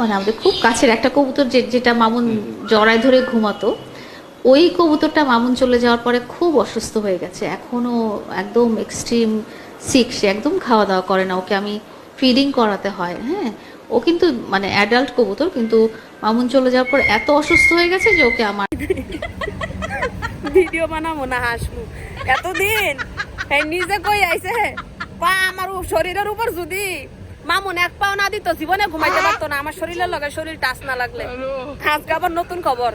মানে আমাদের খুব কাছের একটা কবুতর যে যেটা মামুন জড়ায় ধরে ঘুমাতো ওই কবুতরটা মামুন চলে যাওয়ার পরে খুব অসুস্থ হয়ে গেছে। এখনও একদম এক্সট্রিম সিক সে একদম খাওয়া দাওয়া করে না। ওকে আমি ফিডিং করাতে হয় হ্যাঁ? ও কিন্তু মানে অ্যাডাল্ট কবুতর কিন্তু মামুন চলে যাওয়ার পর এত অসুস্থ হয়ে গেছে যে ওকে আমার ভিডিও বানাবো না হাসবো। এতদিন নিজে কই আইছে? পা আমার শরীরের উপর যদি মামুন এক পাও না দিত জীবনে ঘুমাইতে পারতো না। আমার শরীরের লগে শরীর টাচ না লাগলে। আজকে আবার নতুন খবর।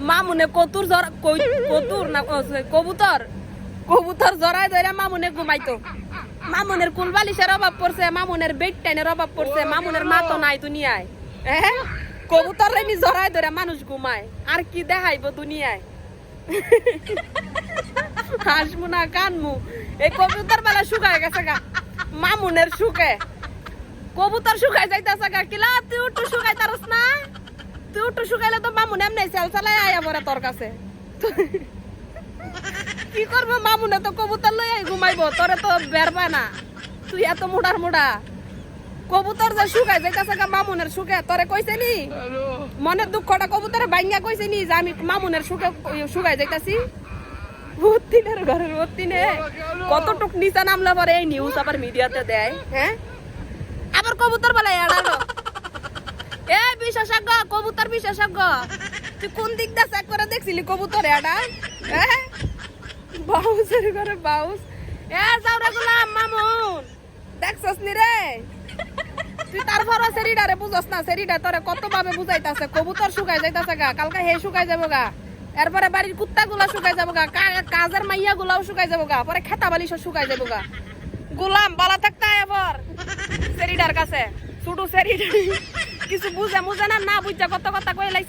মামুনে কতুর জ্বর কই- কতুর না কবুতর। কবুতর জড়ায় ধরে মামুনে ঘুমাইতো। মামুনের কুলবালিশের অভাব পড়ছে মামুনের বেড টাইনের অভাব পড়ছে মামুনের মা। তো নাই দুনিয়ায়। হ্যাঁ কবুতর রেনি জড়ায় ধরে মানুষ ঘুমায়। আর কি দেখাইবো দুনিয়ায়? হাসমু না কানমু। এই কবুতর বেলা শুকায় গেছে গা। মামুনের শুকে। কবুতর শুকাই যাইতাছে গা। কিলা তুই উঠু শুকাই তারস না? তুই উঠু শুকাইলে তো মামুন এমনি চাল চালাই আয়া পরে তোর কাছে। কি করব মামুনে তো কবুতর লই আই ঘুমাইবো তোরে তো বেরবা না। তুই এত মোড়ার মোড়া। কবুতর যে শুকাই যাইতাছে গা মামুনের শুকে তোরে কইছে নি? মনের দুঃখটা কবুতরে বাইঙ্গা কইছে নি যে আমি মামুনের সুখে শুকাই যাইতাছি? ভর্তিনের ঘরের ভর্তিনে কতটুক নিচা নামলে পরে এই নিউজ আবার মিডিয়াতে দেয় হ্যাঁ? আবার কবুতর বলে এড়ালো এ বিশেষজ্ঞ, কবুতর বিশেষজ্ঞ। তুই কোন দিক দিয়ে চেক করে দেখছিলি কবুতর হ্যাঁ বাউসের ঘরে বাউস। এ যাওরা গুলাম, মামুন। দেখছস নি রে? তুই তারপর সেরিডারে বুঝস না, সেরিডা তোরে কত ভাবে বুঝাইতাছে? কবুতর শুকাই যাইতাছে গা, কালকে হে শুকাই যাব গা। এরপরে বাড়ির কুত্তা গুলা শুকাই যাব গা কাজের মাইয়া গুলাও শুকাই যাব গা, পরে খেতা বালিশও শুকাই যাব গা। গোলাম, বালা থাকতে এবার সেরিডার কাছে। শুধু সেরিডার। কিছু বুঝে, মুঝে না না বুঝছে কত কথা কয়ে লাইছে।